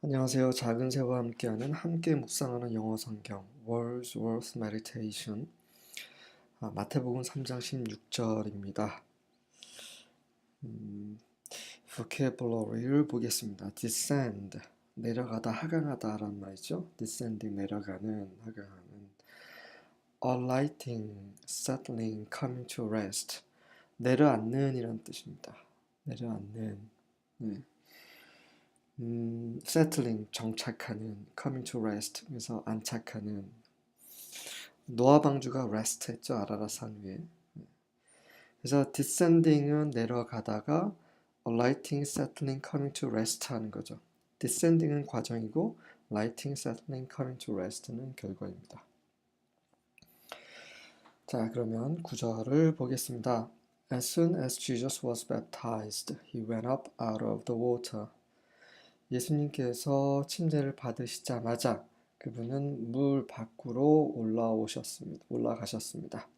안녕하세요. 작은 새와 함께하는 함께 묵상하는 영어 성경 Words Worth Meditation 아, 마태복음 3장 16절입니다. 음, vocabulary를 보겠습니다. descend 내려가다 하강하다라는 말이죠. descending 내려가는 하강하는 alighting, settling, coming to rest 내려앉는 이란 뜻입니다. 내려앉는 네. 음, settling 정착하는, coming to rest 그래서 안착하는 노아 방주가 rest 했죠 아라라산 위에. 그래서 descending은 내려가다가 alighting, settling, coming to rest 하는 거죠. descending은 과정이고 lighting, settling, coming to rest는 결과입니다. 자, 그러면 구절을 보겠습니다. As soon as Jesus was baptized, he went up out of the water. 예수님께서 침례를 받으시자마자 그분은 물 밖으로 올라오셨습니다. 올라가셨습니다.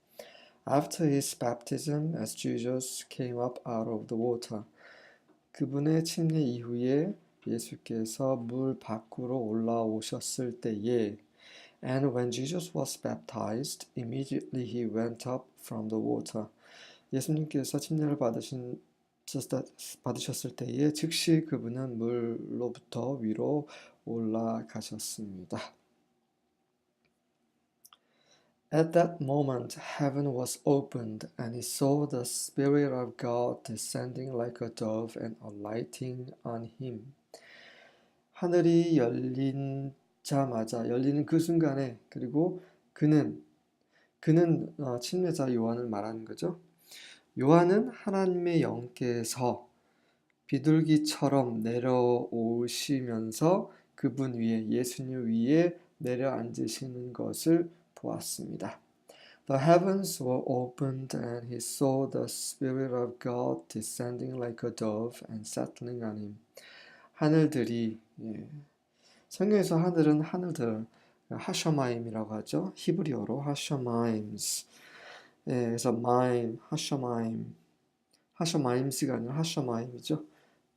After his baptism, as Jesus came up out of the water, 그분의 침례 이후에 예수께서 물 밖으로 올라오셨을 때에 And when Jesus was baptized, immediately he went up from the water. 예수님께서 침례를 받으신 받으셨을 때에 즉시 그분은 물로부터 위로 올라가셨습니다. At that moment, heaven was opened, and he saw the Spirit of God descending like a dove and alighting on him. 하늘이 열린 자마자 열리는 그 순간에 그리고 그는 그는 어, 침례자 요한을 말하는 거죠. 요한은 하나님의 영께서 비둘기처럼 내려오시면서 그분 위에 예수님 위에 내려앉으시는 것을 보았습니다. The heavens were opened and he saw the Spirit of God descending like a dove and settling on him. 하늘들이 예. 성경에서 하늘은 하늘들 하셔마임이라고 하죠. 히브리어로 하셔마임스. 예, 그래서 마임, 하셔마임, 하셔마임스가 아니라 하셔마임이죠.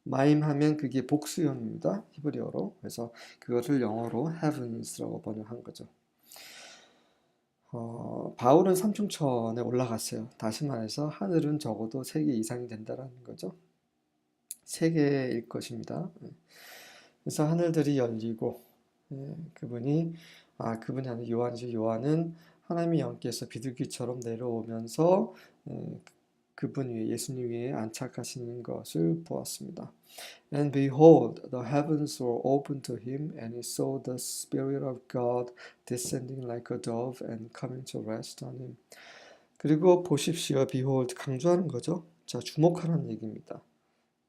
마임 하면 그게 복수형입니다. 히브리어로. 그래서 그것을 영어로 heavens라고 번역한 거죠. 어, 바울은 삼중천에 올라갔어요. 다시 말해서 하늘은 적어도 세개 이상이 된다는 거죠. 세 개일 것입니다. 예. 그래서 하늘들이 열리고 예, 그분이 아 그분이 아니라 요한이죠. 요한은 하나님의 영께서 비둘기처럼 내려오면서 예, 그분 위에 예수님 위에 안착하시는 것을 보았습니다. And behold, the heavens were opened to him, and he saw the Spirit of God descending like a dove and coming to rest on him. 그리고 보십시오, behold 강조하는 거죠. 자 주목하라는 얘기입니다.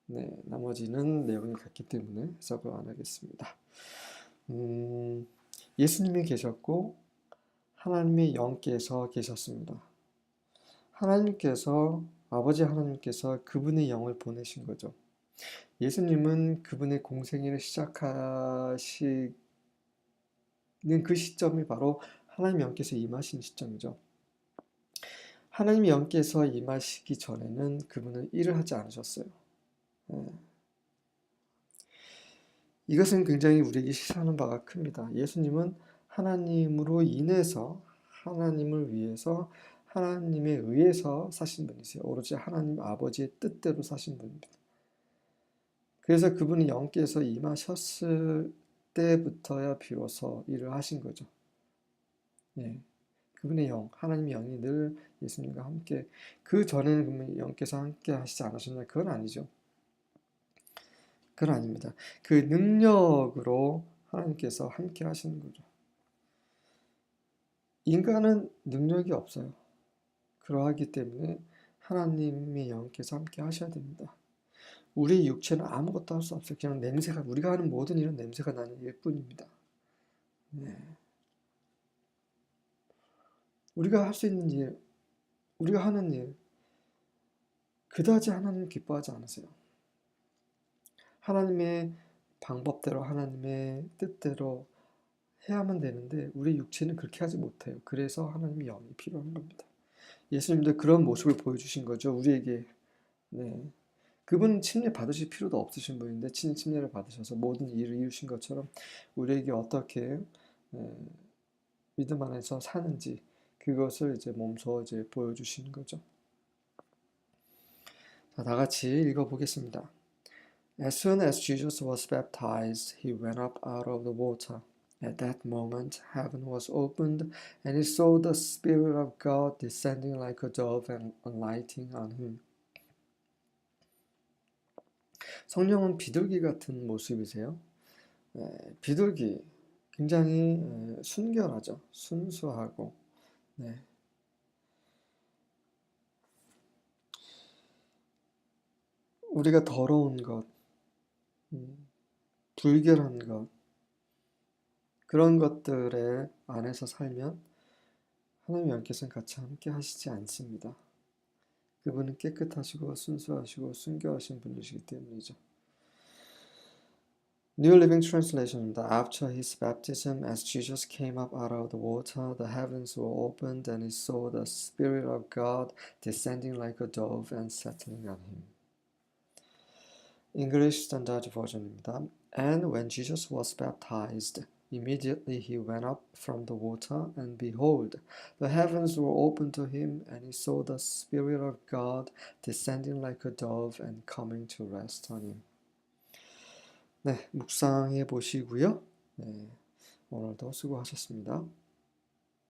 네, 나머지는 내용이 같기 때문에 해석을 안 하겠습니다. 음, 예수님이 계셨고 하나님의 영께서 계셨습니다. 하나님께서 아버지 하나님께서 그분의 영을 보내신 거죠. 예수님은 그분의 공생애를 시작하시는 그 시점이 바로 하나님 영께서 임하신 시점이죠. 하나님 영께서 임하시기 전에는 그분은 일을 하지 않으셨어요. 예. 이것은 굉장히 우리에게 시사하는 바가 큽니다. 예수님은 하나님으로 인해서 하나님을 위해서 하나님에 의해서 사신 분이세요. 오로지 하나님 아버지의 뜻대로 사신 분입니다. 그래서 그분이 영께서 임하셨을 때부터야 비로소 일을 하신 거죠. 예. 그분의 영, 하나님의 영이 늘 예수님과 함께 그 전에는 그분 영께서 함께 하시지 않으셨나? 그건 아니죠. 그건 아닙니다. 그 능력으로 하나님께서 함께 하시는 거죠. 인간은 능력이 없어요. 그러하기 때문에 하나님의 영께서 함께 하셔야 됩니다. 우리 육체는 아무것도 할 수 없어요. 그냥 냄새가 우리가 하는 모든 일은 냄새가 나는 일뿐입니다. 네. 우리가 할 수 있는 일, 우리가 하는 일, 그다지 하나님 기뻐하지 않으세요. 하나님의 방법대로 하나님의 뜻대로 해야만 되는데 우리 육체는 그렇게 하지 못해요. 그래서 하나님의 영이 필요한 겁니다. 예수님도 그런 모습을 보여주신 거죠. 우리에게. 네. 그분은 침례 받으실 필요도 없으신 분인데 침례를 받으셔서 모든 일을 이루신 것처럼 우리에게 어떻게 에, 믿음 안에서 사는지 그것을 이제 몸소 이제 보여주시는 거죠. 자, 다 같이 읽어보겠습니다. As soon as Jesus was baptized, he went up out of the water. At that moment, heaven was opened, and he saw the Spirit of God descending like a dove and alighting on him. 성령은 비둘기 같은 모습이세요. 네, 비둘기 굉장히 에, 순결하죠. 순수하고. 네. 우리가 더러운 것, 음, 불결한 것, 그런 것들의 안에서 살면 하나님 여께서는 같이 함께 하시지 않습니다. 그분은 깨끗하시고 순수하시고 순결하신 분이시기 때문이죠. New Living Translation입니다. After his baptism, as Jesus came up out of the water, the heavens were opened, and he saw the Spirit of God descending like a dove and settling on him. English Standard Version입니다. And when Jesus was baptized, immediately he went up from the water, and behold, the heavens were opened to him, and he saw the Spirit of God descending like a dove and coming to rest on him. 네, 묵상해 보시고요. 네, 오늘도 수고하셨습니다.